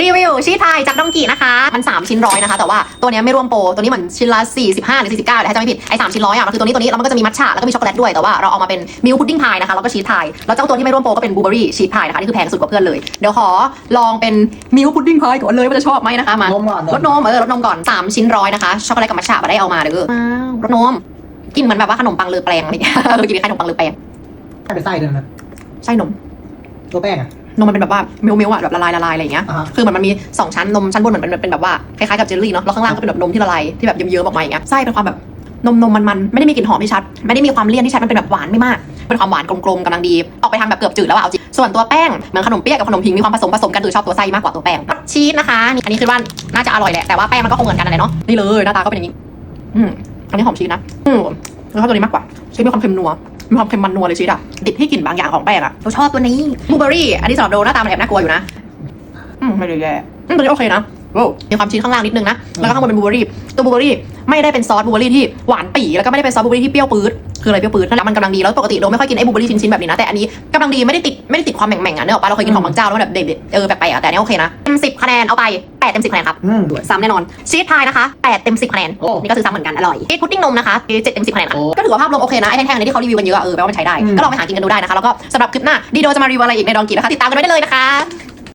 รีวิวชีสพายจากดองกีนะคะมัน3ชิ้นร้อยนะคะ แต่ว่าตัวเนี้ยไม่รวมโปรตัวนี้เหมือนชิ้นละ45หรือ49เดี๋ยวให้จำไม่ผิดไอ้3ชิ้นร้อยอะมันคือตัวนี้ตัวนี้แล้วมันก็จะมีมัทฉะแล้วก็มีช็อกโกแลตด้วยแต่ว่าเราเอามาเป็นมิลพุดดิ้งพายนะคะแล้วก็ชีสพายแล้วเจ้าตัวที่ไม่ร่วมโปรก็เป็นบลูเบอรี่ชีสพายนะคะนี่คือแพงสุดกว่าเพื่อนเลยเดี๋ยวขอลองเป็นมิลพุดดิ้งพายก่อนเลยว่าจะชอบไหมนะคะมานมก่อนรสนมเออรสนมก่อน3ชิ้นร้อยนะคะช็อกโกแลตกับมัทฉะมาได้เอามาเด้ออ้าวรสนมกินเหมือนแบบว่าขนมปังเลอแปลงอะไรอย่างเงี้ยเออกินคล้ายๆขนมปังเลอแปลงให้เป็นไส้ด้วยนะไส้นมตัวแป้งอะนมมันเป็นแบบว่ามิลมิลอะแบบละลายละลายอะไรอย่างเงี้ย อ่าฮะ คือเหมือนมันมี2ชั้นนมชั้นบนเหมือนเป็นเป็นแบบว่าคล้ายๆกับเจลลี่เนาะ แล้วข้างล่างก็เป็นแบบนมที่ละลายที่แบบเยิ้มๆออกมาอย่างเงี้ย ไส้เป็นความแบบนมนมมันมันๆไม่ได้มีกลิ่นหอมที่ชัด ไม่ได้มีความเลี่ยนที่ชัด มันเป็นแบบหวานไม่มาก เป็นความหวานกลมๆกำลังดี ออกไปทางแบบเกือบจืดแล้วอะเอาจริง ส่วนตัวแป้งเหมือนขนมเปี๊ยะกับขนมพิงมีความผสมผสมกันคือชอบตัวไส้มากกว่าตัวแป้งชีสนะคะนี่อันนี้คือว่าน่าจะอร่อยแหละ แต่ว่าแป้งมันก็คงเหมือนกันนั่นแหละเนาะ นี่เลยหน้าตาก็เป็นอย่างนี้ อืมอันนี้หอมชีสนะอืมเราชอบตัวนี้มากกว่าชีสมีความเค็มนัว มีความเค็มมันนัวเลยชีสอะติดที่กลิ่นบางอย่างของแป้งอะเราชอบตัวนี้บลูเบอรี่ อันนี้สำหรับโดหน้าตามันแอบน่ากลัวอยู่นะอืมไม่ได้แย่อืมตัวนี้โอเคนะโอ้มีความชื้นข้างล่างนิดนึงนะ แล้วก็ข้างบนเป็นบลูเบอรี่ ตัวบลูเบอรี่ไม่ได้เป็นซอสบลูเบอรี่ที่หวานปี่แล้วก็ไม่ได้เป็นซอสบลูเบอรี่ที่เปรี้ยวปื๊ดคืออะไรเปรี้ยวปื๊ดนั่นแหละมันกำลังดีแล้วปกติเราไม่ค่อยกินไอ้บลูเบอรี่ชิ้นๆแบบนี้นะแต่อันนี้กำลังดีไม่ได้ติดไม่ได้ติดความแหม่งๆอะเนกอะปะเราเคยกินของบางเจ้าแล้วมันแบบเด็ดๆเออแปลกๆอะแต่อันนี้โอเคนะเต็มสิบคะแนนเอาไปแปดเต็มสิบคะแนนครับอืมด้วยซ้ำแน่นอนชีสพายนะคะแปดเต็มสิบคะแนนโอ้ นี่ก็ซื้อซ้ำเหมือนกันอร่อยชีสพุดดิ้งนมนะคะเจ็ดเต็มสิบคะแนนอะโอ้ก็ถือว่าภาพรวมโอเคนะไอ้แท่งๆอันนี้ที่เขารีวิวกันเยอะอะเออแปลว่ามันใช้ได้อืม ก็ลองไปหากินกันดูได้นะคะแล้วก็สำหรับคลิปหน้าดีโดจะมารีวิวอะไรอีกในดองกีนะคะติดตามกันไว้ได้เลยนะคะ